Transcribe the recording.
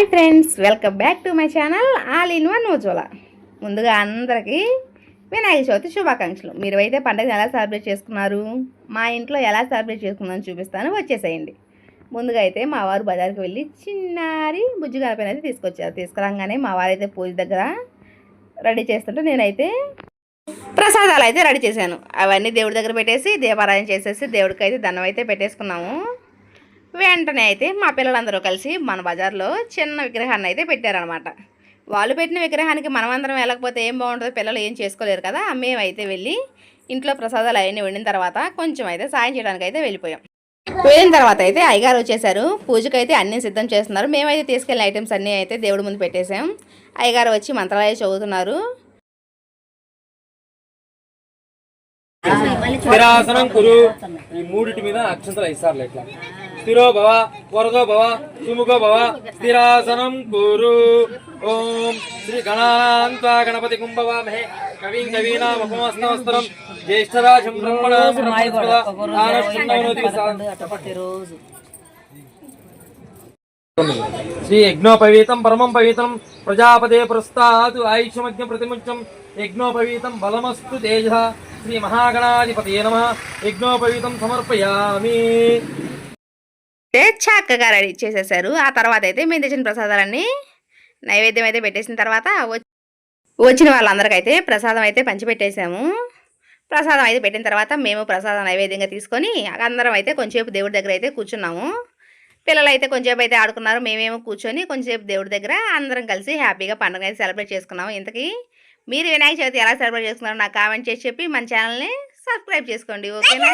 Hi friends welcome back to my channel all in one Ujwala. ముందుగా అందరికీ వినాయక చవితి శుభాకాంక్షలు. మీరు అయితే పండుగ ఎలా సెలబ్రేట్ చేసుకున్నారు మా ఇంట్లో ఎలా సెలబ్రేట్ చేసుకున్నాను చూపిస్తాను. వచ్చేసేయండి. ముందుగా అయితే మా వారు బజార్కి వెళ్ళి చిన్నారి బుజ్జి అయితే తీసుకొచ్చారు. తీసుకురాగానే మా వారైతే పూజ దగ్గర రెడీ చేస్తుంటే నేనైతే ప్రసాదాలు అయితే రెడీ చేశాను. అవన్నీ దేవుడి దగ్గర పెట్టేసి దీపారాయణ చేసేసి దేవుడికి అయితే దండం అయితే పెట్టేసుకున్నాము. వెంటనే అయితే మా పిల్లలందరూ కలిసి మన బజార్లో చిన్న విగ్రహాన్ని అయితే పెట్టారనమాట వాళ్ళు పెట్టిన విగ్రహానికి మనమందరం వెళ్ళకపోతే ఏం బాగుంటుందో? పిల్లలు ఏం చేసుకోలేరు కదా? మేమైతే వెళ్ళి ఇంట్లో ప్రసాదాలు అవన్నీ వండిన తర్వాత కొంచెం అయితే సాయం చేయడానికి అయితే వెళ్ళిపోయాం. వెళ్ళిన తర్వాత అయితే అయ్యగారు వచ్చేసారు. పూజకైతే అయితే అన్నీ సిద్ధం చేస్తున్నారు. మేమైతే తీసుకెళ్ళిన ఐటమ్స్ అన్నీ అయితే దేవుడి ముందు పెట్టేశాం అయ్యగారు వచ్చి మంత్రాలయ చదువుతున్నారు. కురు. ఈ మూడిటి మీద అక్షంతలు ఇస్తారు ఇట్లా స్థిరో భవ వరదో భవ సుముఖో భవ స్థిరాసనం కురు ఓం శ్రీ గణాంత గణపతి కుంభవామహే కవీం కవీనామపమస్తవస్తరం జ్యేష్ఠరాజం బ్రహ్మణ శ్రీ యజ్ఞోపవీతం పరమం పవిత్రం ప్రజాపదే పురస్తాత్ ఆయుష్యమజ్ఞ ప్రతిముచ్చం యజ్ఞోపవీతం బలమస్తు తేజ శ్రీ మహాగణాధిపతే నమ యజ్ఞోపవీతం సమర్పయామి అయితే చక్కగా రెడీ చేసేసారు. ఆ తర్వాత అయితే మేము తెచ్చిన ప్రసాదాలన్నీ నైవేద్యం అయితే పెట్టేసిన తర్వాత వ- వచ్చిన వాళ్ళందరికైతే ప్రసాదం అయితే పంచిపెట్టేసాము. ప్రసాదం అయితే పెట్టిన తర్వాత మేము ప్రసాదం నైవేద్యంగా తీసుకొని అందరం అయితే కొంచెంసేపు దేవుడి దగ్గర అయితే కూర్చున్నాము. పిల్లలు అయితే కొంచెంసేపు అయితే ఆడుకున్నారు. మేమేమో కూర్చొని కొంచెంసేపు దేవుడి దగ్గర అందరం కలిసి హ్యాపీగా పండుగ అయితే సెలబ్రేట్ చేసుకున్నాము. ఇంతకీ మీరు వినాయక చవితి ఎలా సెలబ్రేట్ చేసుకున్నారో నాకు కామెంట్ చేసి చెప్పి మన ఛానల్ని సబ్స్క్రైబ్ చేసుకోండి. ఓకేనా?